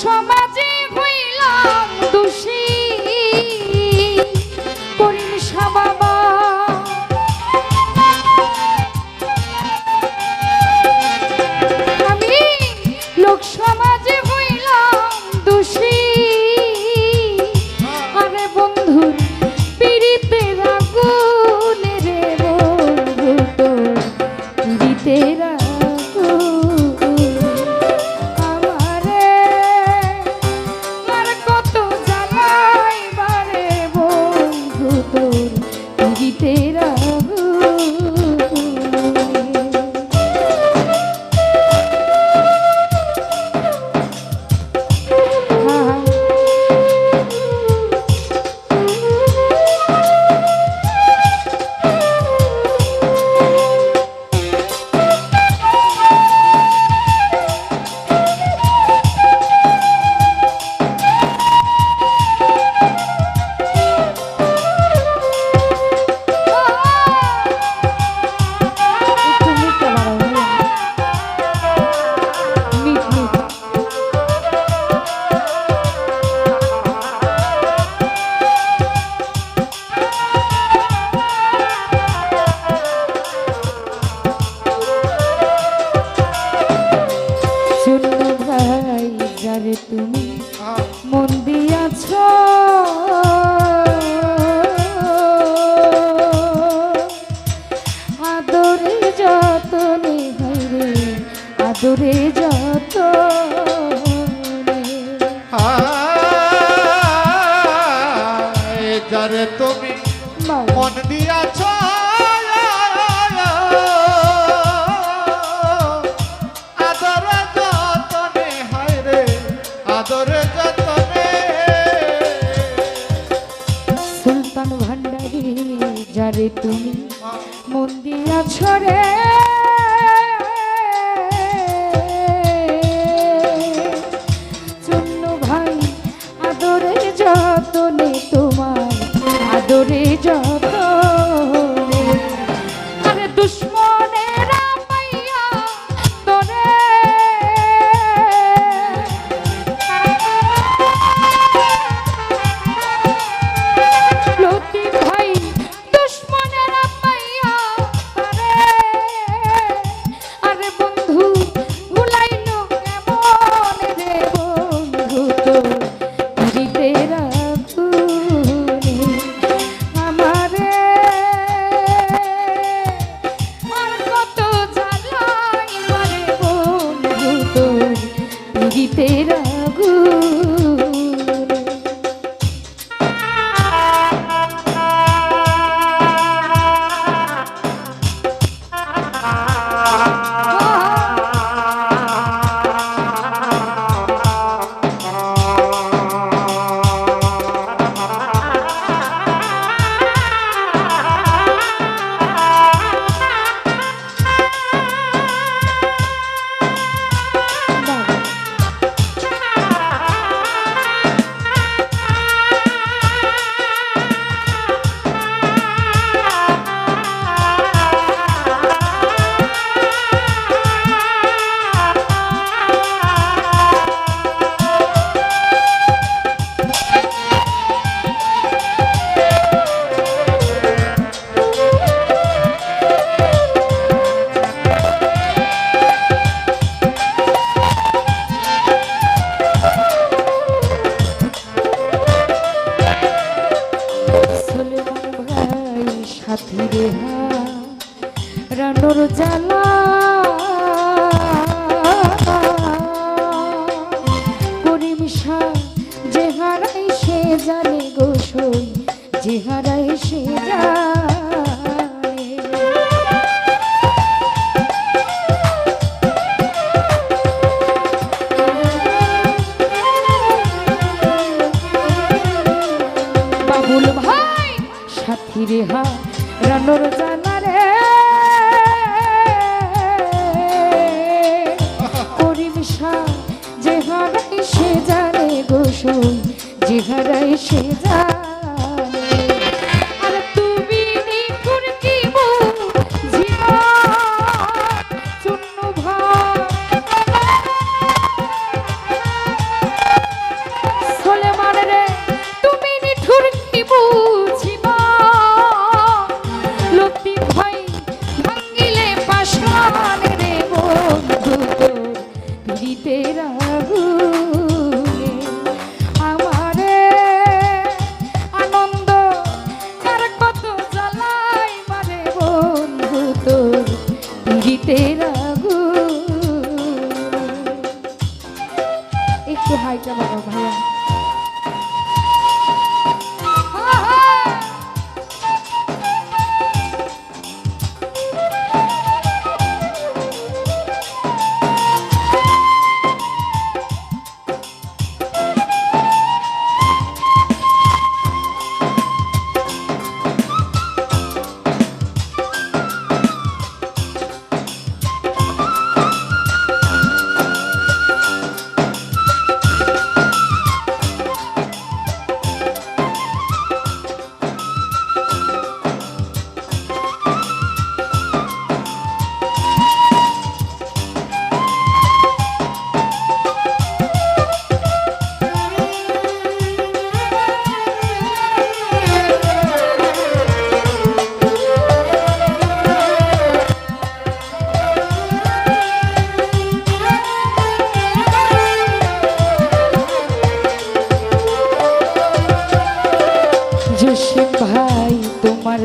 সমাজে হইলাম দোষী। করিম বাবা আমি লোক সমাজে হইলাম দোষী। আরে বন্ধুরা তোরে যত যারে তুমি মন দিয়াছ আদরে যারে তুমি মন দিয়াছ করে যাব সাথী রেহা রানোর জ্বালা সে যা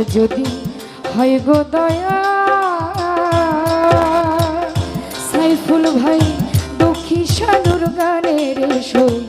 যদি হয় গো দয়া সাইফুল ভাই দুঃখী সানুর গানের সই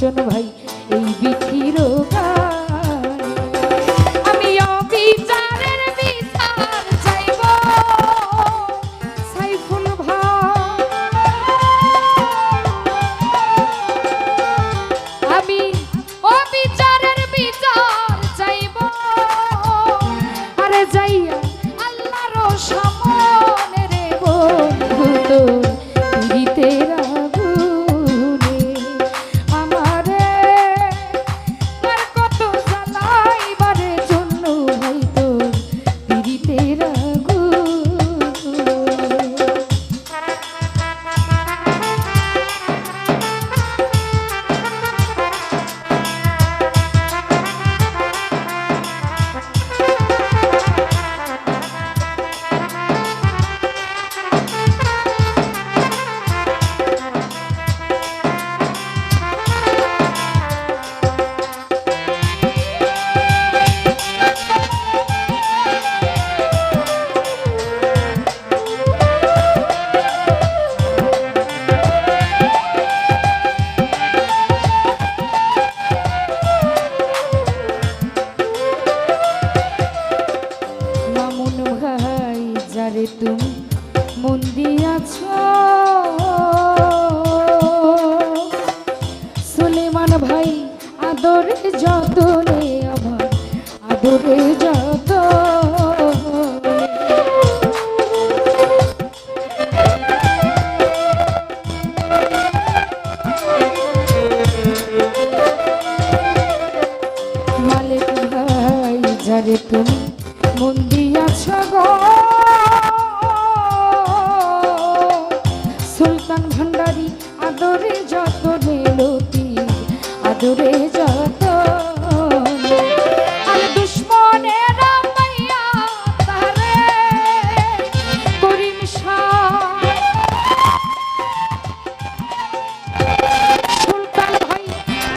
você não যতনে লতি আদরে যত। আর দুশ্মনেরা পাইয়া তারে করিম সুলতান ভাই,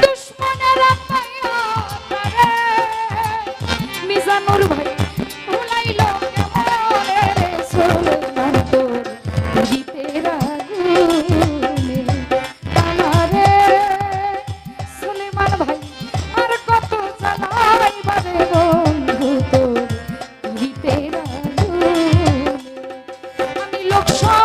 দুশ্মনেরা পাইয়া তারে মিজানুর look for